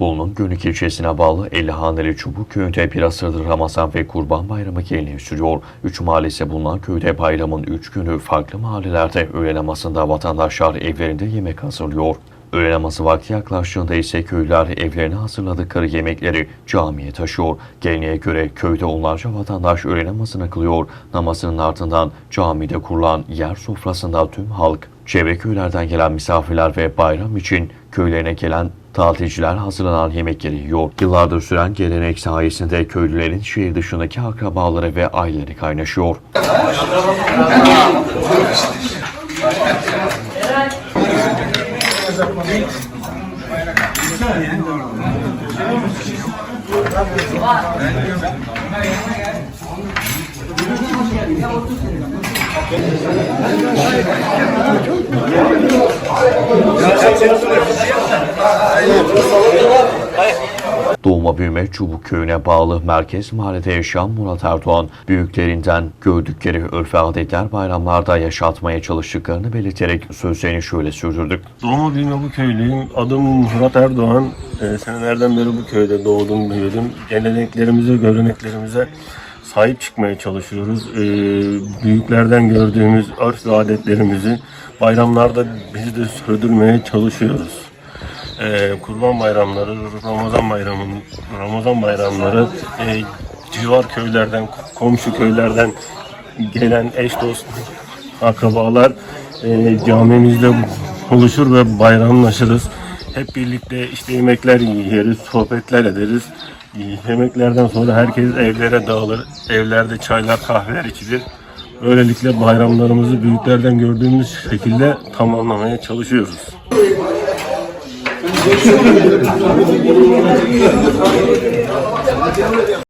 Bolu'nun Gönük ilçesine bağlı Ellihaneli Çubuk köyünde bir asırdır Ramazan ve Kurban Bayramı geleneği sürüyor. Üç mahallesi bulunan köyde bayramın üç günü farklı mahallelerde öğle namazında vatandaşlar evlerinde yemek hazırlıyor. Öğle namazı vakti yaklaştığında ise köylüler evlerine hazırladıkları yemekleri camiye taşıyor. Geleneğe göre köyde onlarca vatandaş öğle namazını kılıyor. Namazının ardından camide kurulan yer sofrasında tüm halk, çevre köylerden gelen misafirler ve bayram için köylerine gelen Tatilciler hazırlanan yemekleri yiyor. Yıllardır süren gelenek sayesinde köylülerin şehir dışındaki akrabaları ve aileleri kaynaşıyor. Hayır. Doğma büyüme Çubuk köyüne bağlı merkez mahallede yaşayan Murat Erdoğan, büyüklerinden gördükleri örf adetler bayramlarda yaşatmaya çalıştıklarını belirterek sözlerini şöyle sürdürdük. Doğma büyüme bu köylüyüm. Adım Murat Erdoğan. Ee, senelerden beri bu köyde doğdum, büyüdüm. Geleneklerimize, göreneklerimize sahip çıkmaya çalışıyoruz. Ee, büyüklerden gördüğümüz örf ve adetlerimizi bayramlarda biz de sürdürmeye çalışıyoruz. Ee, kurban bayramları, Ramazan bayramı, Ramazan bayramları e, civar köylerden, komşu köylerden gelen eş dost akrabalar e, camimizde buluşur ve bayramlaşırız. Hep birlikte işte yemekler yeriz, sohbetler ederiz. Yemeklerden sonra herkes evlere dağılır. Evlerde çaylar, kahveler içilir. Böylelikle bayramlarımızı büyüklerden gördüğümüz şekilde tamamlamaya çalışıyoruz. 私はね、私はね、このように。